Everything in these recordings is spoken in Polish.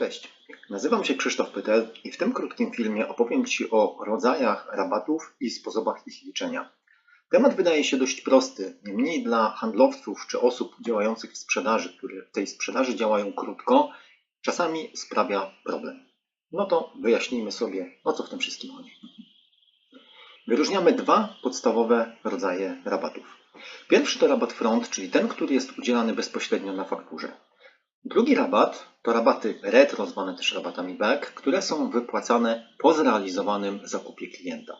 Cześć, nazywam się Krzysztof Pytel i w tym krótkim filmie opowiem Ci o rodzajach rabatów i sposobach ich liczenia. Temat wydaje się dość prosty, niemniej dla handlowców czy osób działających w sprzedaży, które w tej sprzedaży działają krótko, czasami sprawia problem. No to wyjaśnijmy sobie, o co w tym wszystkim chodzi. Wyróżniamy dwa podstawowe rodzaje rabatów. Pierwszy to rabat front, czyli ten, który jest udzielany bezpośrednio na fakturze. Drugi rabat to rabaty retro, zwane też rabatami back, które są wypłacane po zrealizowanym zakupie klienta.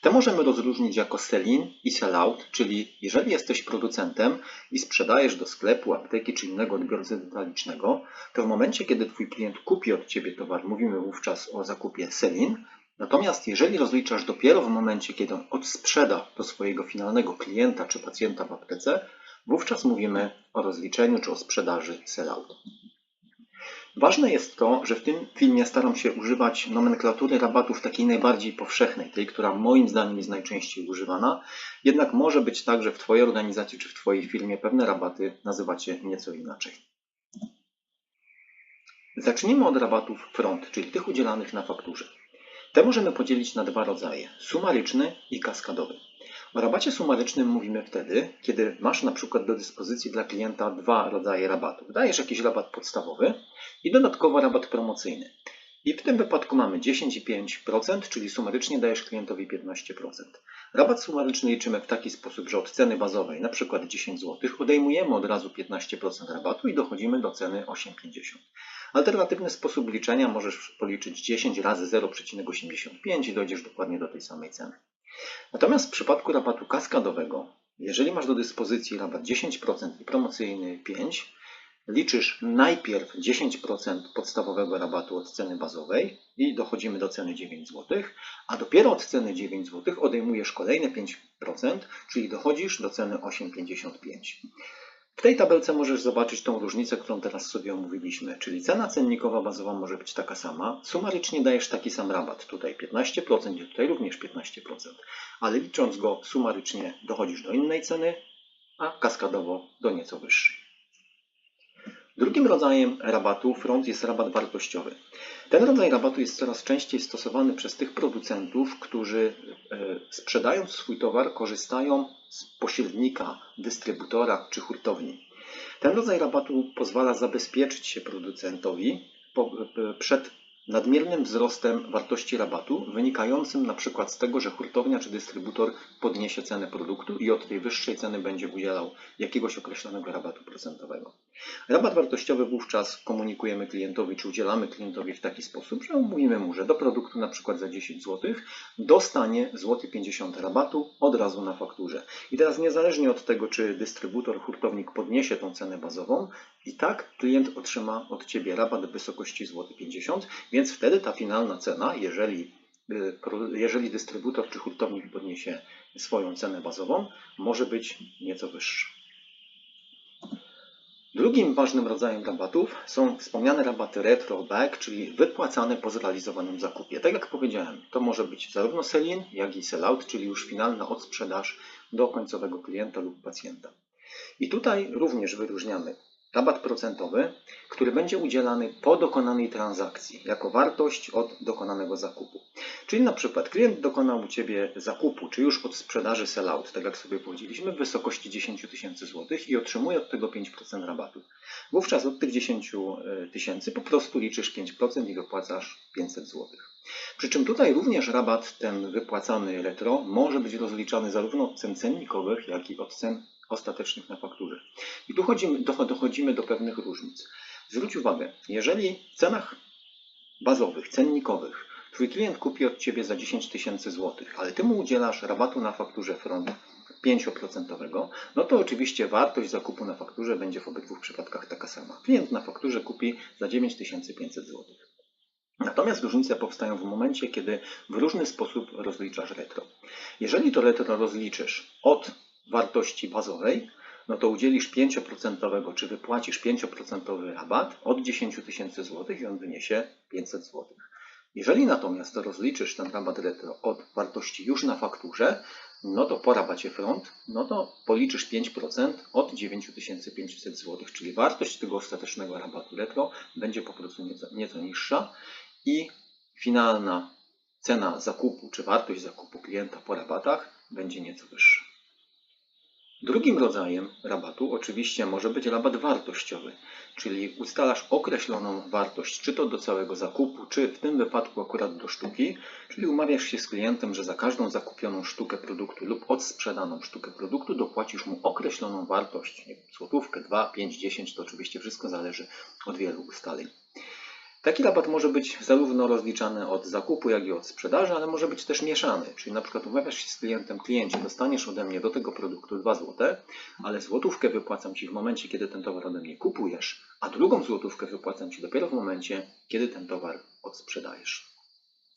Te możemy rozróżnić jako sell-in i sell-out, czyli jeżeli jesteś producentem i sprzedajesz do sklepu, apteki czy innego odbiorcy detalicznego, to w momencie, kiedy Twój klient kupi od Ciebie towar, mówimy wówczas o zakupie sell-in, Natomiast jeżeli rozliczasz dopiero w momencie, kiedy on odsprzeda do swojego finalnego klienta czy pacjenta w aptece, wówczas mówimy o rozliczeniu czy o sprzedaży sell-out. Ważne jest to, że w tym filmie staram się używać nomenklatury rabatów takiej najbardziej powszechnej, tej, która moim zdaniem jest najczęściej używana. Jednak może być tak, że w Twojej organizacji czy w Twojej firmie pewne rabaty nazywacie nieco inaczej. Zacznijmy od rabatów front, czyli tych udzielanych na fakturze. Te możemy podzielić na dwa rodzaje: sumaryczny i kaskadowy. O rabacie sumarycznym mówimy wtedy, kiedy masz na przykład do dyspozycji dla klienta dwa rodzaje rabatów. Dajesz jakiś rabat podstawowy i dodatkowo rabat promocyjny. I w tym wypadku mamy 10 i 5%, czyli sumarycznie dajesz klientowi 15%. Rabat sumaryczny liczymy w taki sposób, że od ceny bazowej, na przykład 10 zł, odejmujemy od razu 15% rabatu i dochodzimy do ceny 8,50. Alternatywny sposób liczenia możesz policzyć 10 razy 0,85 i dojdziesz dokładnie do tej samej ceny. Natomiast w przypadku rabatu kaskadowego, jeżeli masz do dyspozycji rabat 10% i promocyjny 5%, liczysz najpierw 10% podstawowego rabatu od ceny bazowej i dochodzimy do ceny 9 zł, a dopiero od ceny 9 zł odejmujesz kolejne 5%, czyli dochodzisz do ceny 8,55. W tej tabelce możesz zobaczyć tą różnicę, którą teraz sobie omówiliśmy, czyli cena cennikowa bazowa może być taka sama, sumarycznie dajesz taki sam rabat, tutaj 15% i tutaj również 15%, ale licząc go sumarycznie dochodzisz do innej ceny, a kaskadowo do nieco wyższej. Drugim rodzajem rabatu front jest rabat wartościowy. Ten rodzaj rabatu jest coraz częściej stosowany przez tych producentów, którzy e, sprzedając swój towar korzystają z pośrednika, dystrybutora czy hurtowni. Ten rodzaj rabatu pozwala zabezpieczyć się producentowi e, przed nadmiernym wzrostem wartości rabatu, wynikającym na przykład z tego, że hurtownia czy dystrybutor podniesie cenę produktu i od tej wyższej ceny będzie udzielał jakiegoś określonego rabatu procentowego. Rabat wartościowy wówczas komunikujemy klientowi, czy udzielamy klientowi w taki sposób, że mówimy mu, że do produktu na przykład za 10 zł dostanie złoty 50 zł rabatu od razu na fakturze. I teraz niezależnie od tego, czy dystrybutor, hurtownik podniesie tą cenę bazową, i tak klient otrzyma od Ciebie rabat w wysokości złoty 50 zł, więc wtedy ta finalna cena, jeżeli, y, jeżeli dystrybutor czy hurtownik podniesie swoją cenę bazową, może być nieco wyższa. Drugim ważnym rodzajem rabatów są wspomniane rabaty retro back, czyli wypłacane po zrealizowanym zakupie. Tak jak powiedziałem, to może być zarówno sell-in, jak i sell-out, czyli już finalna odsprzedaż do końcowego klienta lub pacjenta. I tutaj również wyróżniamy rabat procentowy, który będzie udzielany po dokonanej transakcji jako wartość od dokonanego zakupu. Czyli na przykład klient dokonał u Ciebie zakupu, czy już od sprzedaży sell-out, tak jak sobie powiedzieliśmy, w wysokości 10 tysięcy złotych i otrzymuje od tego 5% rabatu. Wówczas od tych 10 e, tysięcy po prostu liczysz 5% i wypłacasz 500 złotych. Przy czym tutaj również rabat ten wypłacany retro może być rozliczany zarówno od cen cennikowych, jak i od cen ostatecznych na fakturze. I tu chodzimy, dochodzimy do pewnych różnic. Zwróć uwagę, jeżeli w cenach bazowych, cennikowych, Twój klient kupi od Ciebie za 10 tysięcy złotych, ale Ty mu udzielasz rabatu na fakturze front 5%, no to oczywiście wartość zakupu na fakturze będzie w obydwu przypadkach taka sama. Klient na fakturze kupi za 9500 zł. Natomiast różnice powstają w momencie, kiedy w różny sposób rozliczasz retro. Jeżeli to retro rozliczysz od wartości bazowej, no to udzielisz 5% czy wypłacisz 5% rabat od 10 tysięcy złotych i on wyniesie 500 złotych. Jeżeli natomiast rozliczysz ten rabat retro od wartości już na fakturze, no to po rabacie front, no to policzysz 5% od 9500 zł, czyli wartość tego ostatecznego rabatu retro będzie po prostu nieco, nieco niższa i finalna cena zakupu, czy wartość zakupu klienta po rabatach będzie nieco wyższa. Drugim rodzajem rabatu oczywiście może być rabat wartościowy, czyli ustalasz określoną wartość, czy to do całego zakupu, czy w tym wypadku akurat do sztuki, czyli umawiasz się z klientem, że za każdą zakupioną sztukę produktu lub odsprzedaną sztukę produktu dopłacisz mu określoną wartość, złotówkę, 2, 5, 10, to oczywiście wszystko zależy od wielu ustaleń. Taki rabat może być zarówno rozliczany od zakupu, jak i od sprzedaży, ale może być też mieszany. Czyli na przykład umawiasz się z klientem, kliencie, dostaniesz ode mnie do tego produktu 2 zł, ale złotówkę wypłacam Ci w momencie, kiedy ten towar ode mnie kupujesz, a drugą złotówkę wypłacam Ci dopiero w momencie, kiedy ten towar odsprzedajesz.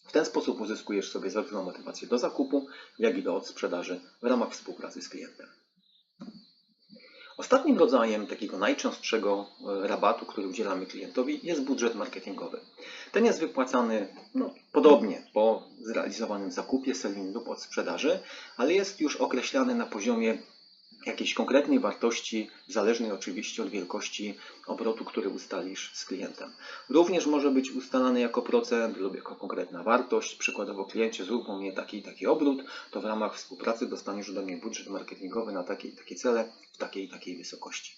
W ten sposób uzyskujesz sobie zarówno motywację do zakupu, jak i do odsprzedaży w ramach współpracy z klientem. Ostatnim rodzajem takiego najczęstszego e, rabatu, który udzielamy klientowi, jest budżet marketingowy. Ten jest wypłacany no, podobnie po zrealizowanym zakupie, selling lub od sprzedaży, ale jest już określany na poziomie jakiejś konkretnej wartości, zależnej oczywiście od wielkości obrotu, który ustalisz z klientem. Również może być ustalany jako procent lub jako konkretna wartość. Przykładowo kliencie zrób u mnie taki i taki obrót, to w ramach współpracy dostaniesz ode mnie budżet marketingowy na takie i takie cele w takiej i takiej wysokości.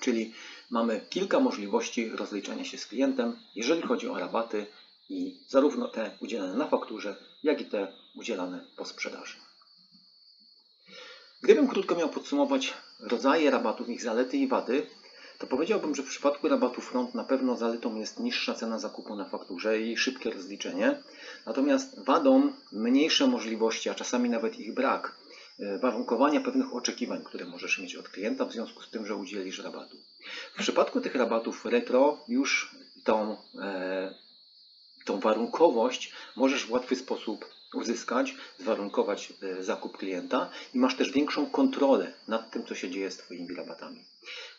Czyli mamy kilka możliwości rozliczenia się z klientem, jeżeli chodzi o rabaty i zarówno te udzielane na fakturze, jak i te udzielane po sprzedaży. Gdybym krótko miał podsumować rodzaje rabatów, ich zalety i wady, to powiedziałbym, że w przypadku rabatu front na pewno zaletą jest niższa cena zakupu na fakturze i szybkie rozliczenie. Natomiast wadą mniejsze możliwości, a czasami nawet ich brak, e, warunkowania pewnych oczekiwań, które możesz mieć od klienta w związku z tym, że udzielisz rabatu. W przypadku tych rabatów retro już tą, e, tą warunkowość możesz w łatwy sposób uzyskać, zwarunkować e, zakup klienta i masz też większą kontrolę nad tym, co się dzieje z Twoimi rabatami.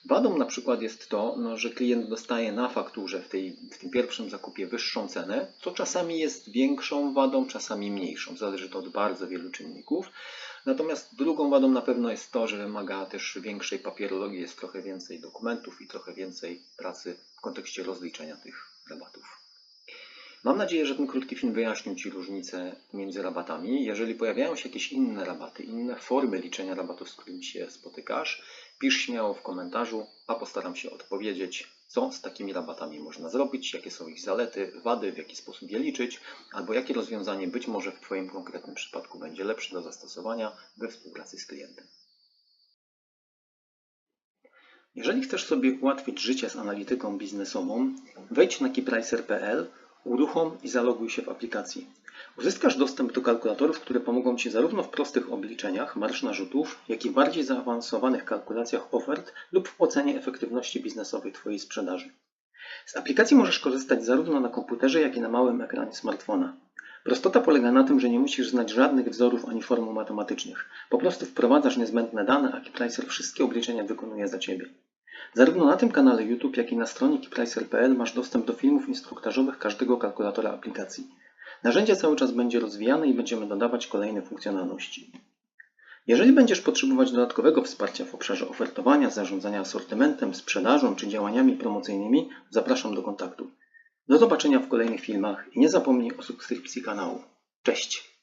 Wadą na przykład jest to, no, że klient dostaje na fakturze w, tej, w tym pierwszym zakupie wyższą cenę, co czasami jest większą wadą, czasami mniejszą. Zależy to od bardzo wielu czynników. Natomiast drugą wadą na pewno jest to, że wymaga też większej papierologii, jest trochę więcej dokumentów i trochę więcej pracy w kontekście rozliczenia tych rabatów. Mam nadzieję, że ten krótki film wyjaśnił Ci różnice między rabatami. Jeżeli pojawiają się jakieś inne rabaty, inne formy liczenia rabatów, z którymi się spotykasz, pisz śmiało w komentarzu, a postaram się odpowiedzieć, co z takimi rabatami można zrobić, jakie są ich zalety, wady, w jaki sposób je liczyć, albo jakie rozwiązanie być może w Twoim konkretnym przypadku będzie lepsze do zastosowania we współpracy z klientem. Jeżeli chcesz sobie ułatwić życie z analityką biznesową, wejdź na keypricer.pl Uruchom i zaloguj się w aplikacji. Uzyskasz dostęp do kalkulatorów, które pomogą Ci zarówno w prostych obliczeniach marsz narzutów, jak i bardziej zaawansowanych kalkulacjach ofert lub w ocenie efektywności biznesowej Twojej sprzedaży. Z aplikacji możesz korzystać zarówno na komputerze, jak i na małym ekranie smartfona. Prostota polega na tym, że nie musisz znać żadnych wzorów ani formuł matematycznych. Po prostu wprowadzasz niezbędne dane, a KeyPricer wszystkie obliczenia wykonuje za Ciebie. Zarówno na tym kanale YouTube, jak i na stronie keypricer.pl masz dostęp do filmów instruktażowych każdego kalkulatora aplikacji. Narzędzie cały czas będzie rozwijane i będziemy dodawać kolejne funkcjonalności. Jeżeli będziesz potrzebować dodatkowego wsparcia w obszarze ofertowania, zarządzania asortymentem, sprzedażą czy działaniami promocyjnymi, zapraszam do kontaktu. Do zobaczenia w kolejnych filmach i nie zapomnij o subskrypcji kanału. Cześć!